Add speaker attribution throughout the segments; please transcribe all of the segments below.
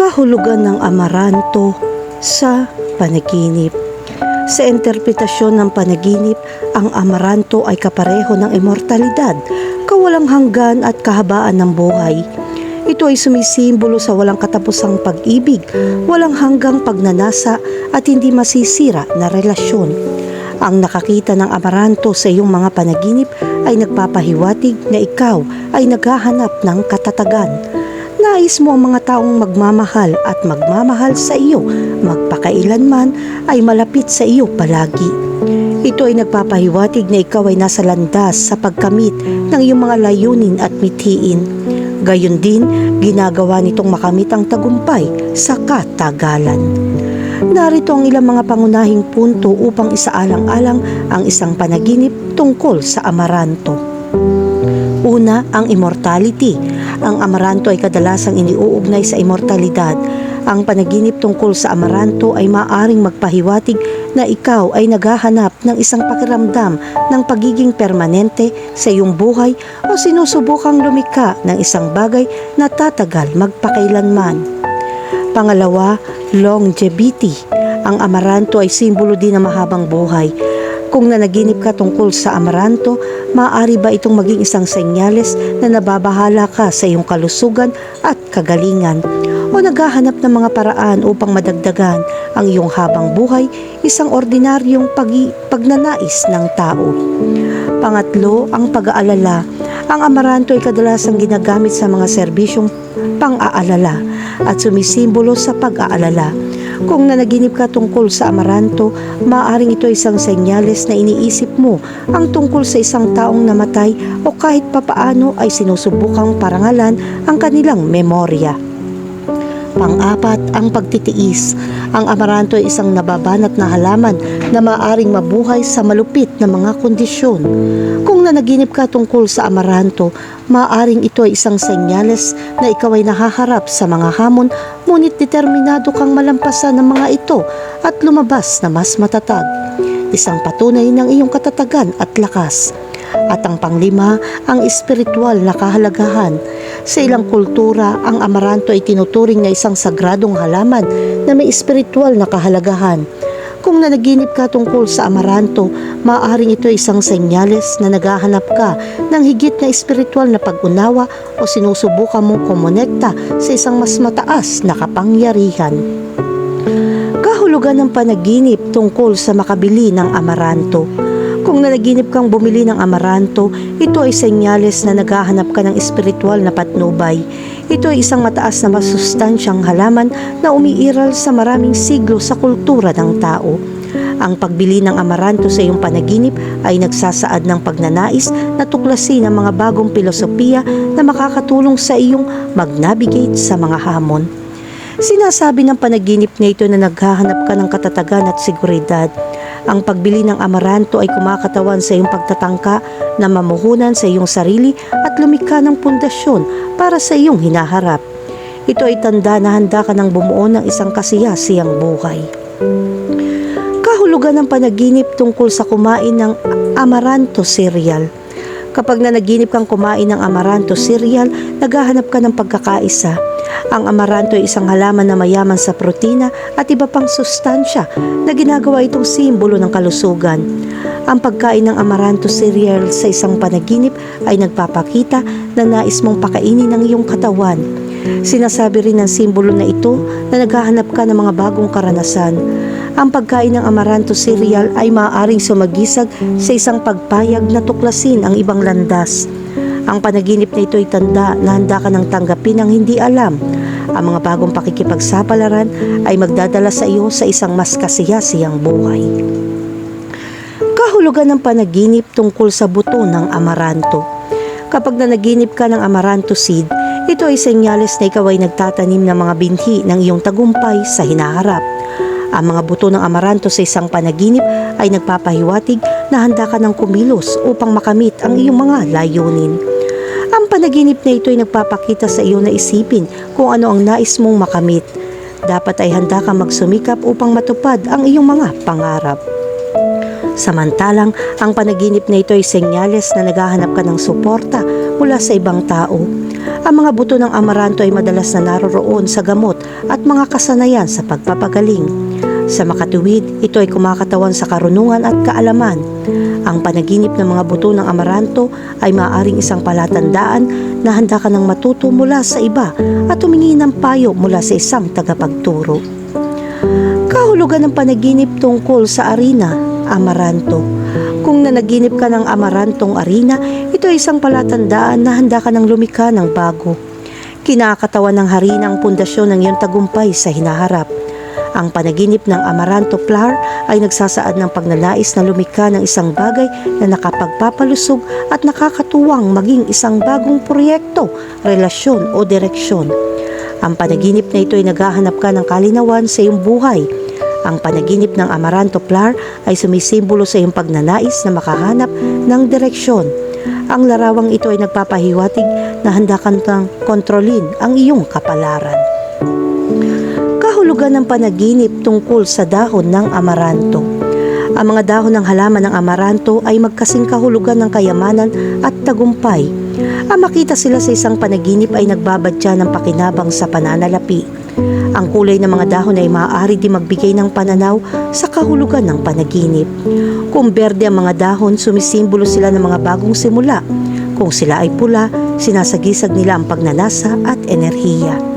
Speaker 1: kahulugan ng amaranto sa panaginip. Sa interpretasyon ng panaginip, ang amaranto ay kapareho ng immortalidad, kawalang hanggan at kahabaan ng buhay. Ito ay sumisimbolo sa walang katapusang pag-ibig, walang hanggang pagnanasa at hindi masisira na relasyon. Ang nakakita ng amaranto sa iyong mga panaginip ay nagpapahiwatig na ikaw ay naghahanap ng katatagan. Nais mo ang mga taong magmamahal at magmamahal sa iyo, magpakailanman ay malapit sa iyo palagi. Ito ay nagpapahiwatig na ikaw ay nasa landas sa pagkamit ng iyong mga layunin at mithiin. Gayon din, ginagawa nitong makamit ang tagumpay sa katagalan. Narito ang ilang mga pangunahing punto upang isaalang-alang ang isang panaginip tungkol sa amaranto. Una, ang immortality. Ang amaranto ay kadalasang iniuugnay sa immortalidad. Ang panaginip tungkol sa amaranto ay maaring magpahiwatig na ikaw ay naghahanap ng isang pakiramdam ng pagiging permanente sa iyong buhay o sinusubukang lumika ng isang bagay na tatagal magpakailanman. Pangalawa, longevity. Ang amaranto ay simbolo din ng mahabang buhay. Kung nanaginip ka tungkol sa amaranto, maaari ba itong maging isang senyales na nababahala ka sa iyong kalusugan at kagalingan? O naghahanap ng mga paraan upang madagdagan ang iyong habang buhay, isang ordinaryong pagnanais ng tao. Pangatlo, ang pag-aalala. Ang amaranto ay kadalasang ginagamit sa mga serbisyong pang-aalala at sumisimbolo sa pag-aalala. Kung nanaginip ka tungkol sa amaranto, maaaring ito isang senyales na iniisip mo ang tungkol sa isang taong namatay o kahit papaano ay sinusubukang parangalan ang kanilang memorya. Pang-apat, ang pagtitiis. Ang amaranto ay isang nababanat na halaman na maaaring mabuhay sa malupit na mga kondisyon. Kung nanaginip ka tungkol sa amaranto, maaaring ito ay isang senyales na ikaw ay nahaharap sa mga hamon ngunit determinado kang malampasan ng mga ito at lumabas na mas matatag. Isang patunay ng iyong katatagan at lakas. At ang panglima, ang espiritual na kahalagahan. Sa ilang kultura, ang amaranto ay tinuturing na isang sagradong halaman na may espiritual na kahalagahan. Kung nanaginip ka tungkol sa amaranto, maaaring ito isang senyales na naghahanap ka ng higit na espiritual na pag-unawa o sinusubukan mong kumonekta sa isang mas mataas na kapangyarihan. Kahulugan ng panaginip tungkol sa makabili ng amaranto. Kung nanaginip kang bumili ng amaranto, ito ay senyales na naghahanap ka ng espiritual na patnubay. Ito ay isang mataas na masustansyang halaman na umiiral sa maraming siglo sa kultura ng tao. Ang pagbili ng amaranto sa iyong panaginip ay nagsasaad ng pagnanais na tuklasin ang mga bagong filosofiya na makakatulong sa iyong mag-navigate sa mga hamon. Sinasabi ng panaginip na ito na naghahanap ka ng katatagan at seguridad. Ang pagbili ng amaranto ay kumakatawan sa iyong pagtatangka na mamuhunan sa iyong sarili at lumika ng pundasyon para sa iyong hinaharap. Ito ay tanda na handa ka ng bumuo ng isang kasiyasiyang buhay. Kahulugan ng panaginip tungkol sa kumain ng amaranto cereal. Kapag nanaginip kang kumain ng amaranto cereal, naghahanap ka ng pagkakaisa. Ang amaranto ay isang halaman na mayaman sa protina at iba pang sustansya na ginagawa itong simbolo ng kalusugan. Ang pagkain ng amaranto cereal sa isang panaginip ay nagpapakita na nais mong pakainin ng iyong katawan. Sinasabi rin ng simbolo na ito na naghahanap ka ng mga bagong karanasan. Ang pagkain ng amaranto cereal ay maaaring sumagisag sa isang pagpayag na tuklasin ang ibang landas. Ang panaginip na ito ay tanda na handa ka ng tanggapin ang hindi alam. Ang mga bagong pakikipagsapalaran ay magdadala sa iyo sa isang mas kasiyasiyang buhay. Kahulugan ng panaginip tungkol sa buto ng amaranto. Kapag nanaginip ka ng amaranto seed, ito ay senyales na ikaw ay nagtatanim ng mga binhi ng iyong tagumpay sa hinaharap. Ang mga buto ng amaranto sa isang panaginip ay nagpapahiwatig na handa ka ng kumilos upang makamit ang iyong mga layunin. Panaginip na ito ay nagpapakita sa iyo na isipin kung ano ang nais mong makamit. Dapat ay handa kang magsumikap upang matupad ang iyong mga pangarap. Samantalang, ang panaginip na ito ay senyales na naghahanap ka ng suporta mula sa ibang tao. Ang mga buto ng amaranto ay madalas na naroroon sa gamot at mga kasanayan sa pagpapagaling. Sa makatuwid, ito ay kumakatawan sa karunungan at kaalaman. Ang panaginip ng mga buto ng amaranto ay maaaring isang palatandaan na handa ka ng matuto mula sa iba at humingi ng payo mula sa isang tagapagturo. Kahulugan ng panaginip tungkol sa arena, amaranto. Kung nanaginip ka ng amarantong arena, ito ay isang palatandaan na handa ka ng lumika ng bago. Kinakatawan ng harina ang pundasyon ng iyong tagumpay sa hinaharap. Ang panaginip ng amaranto flower ay nagsasaad ng pagnanais na lumika ng isang bagay na nakapagpapalusog at nakakatuwang maging isang bagong proyekto, relasyon o direksyon. Ang panaginip na ito ay naghahanap ka ng kalinawan sa iyong buhay. Ang panaginip ng amaranto flower ay sumisimbolo sa iyong pagnanais na makahanap ng direksyon. Ang larawang ito ay nagpapahiwatig na handa kang kontrolin ang iyong kapalaran. Kahulugan ng panaginip tungkol sa dahon ng amaranto. Ang mga dahon ng halaman ng amaranto ay magkasing kahulugan ng kayamanan at tagumpay. Ang makita sila sa isang panaginip ay nagbabadya ng pakinabang sa pananalapi. Ang kulay ng mga dahon ay maaari din magbigay ng pananaw sa kahulugan ng panaginip. Kung berde ang mga dahon, sumisimbolo sila ng mga bagong simula. Kung sila ay pula, sinasagisag nila ang pagnanasa at enerhiya.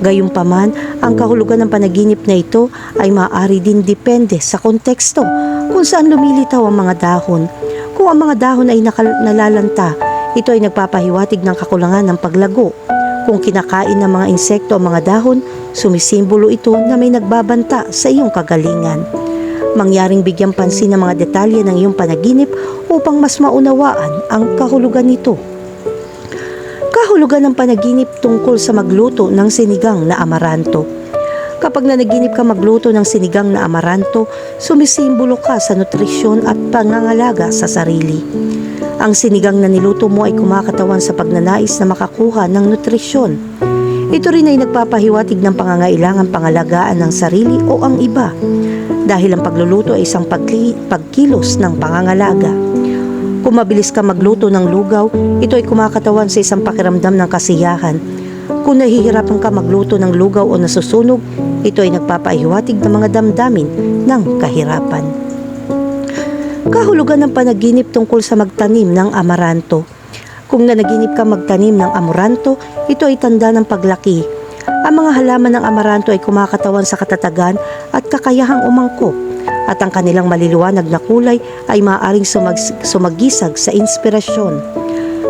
Speaker 1: Gayunpaman, ang kahulugan ng panaginip na ito ay maaari din depende sa konteksto kung saan lumilitaw ang mga dahon. Kung ang mga dahon ay nalalanta, ito ay nagpapahiwatig ng kakulangan ng paglago. Kung kinakain ng mga insekto ang mga dahon, sumisimbolo ito na may nagbabanta sa iyong kagalingan. Mangyaring bigyan pansin ng mga detalye ng iyong panaginip upang mas maunawaan ang kahulugan nito. Kahulugan ng panaginip tungkol sa magluto ng sinigang na amaranto. Kapag nanaginip ka magluto ng sinigang na amaranto, sumisimbolo ka sa nutrisyon at pangangalaga sa sarili. Ang sinigang na niluto mo ay kumakatawan sa pagnanais na makakuha ng nutrisyon. Ito rin ay nagpapahiwatig ng pangangailangan pangalagaan ng sarili o ang iba dahil ang pagluluto ay isang pagki- pagkilos ng pangangalaga. Kung mabilis ka magluto ng lugaw, ito ay kumakatawan sa isang pakiramdam ng kasiyahan. Kung nahihirapan ka magluto ng lugaw o nasusunog, ito ay nagpapahiwatig ng mga damdamin ng kahirapan. Kahulugan ng panaginip tungkol sa magtanim ng amaranto. Kung nanaginip ka magtanim ng amaranto, ito ay tanda ng paglaki. Ang mga halaman ng amaranto ay kumakatawan sa katatagan at kakayahang umangkop at ang kanilang maliliwanag na kulay ay maaaring sumag- sumagisag sa inspirasyon.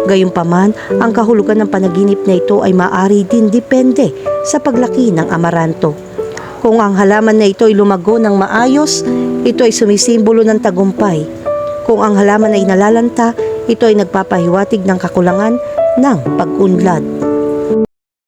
Speaker 1: Gayunpaman, ang kahulugan ng panaginip na ito ay maaari din depende sa paglaki ng amaranto. Kung ang halaman na ito ay lumago ng maayos, ito ay sumisimbolo ng tagumpay. Kung ang halaman ay nalalanta, ito ay nagpapahiwatig ng kakulangan ng pag-unlad.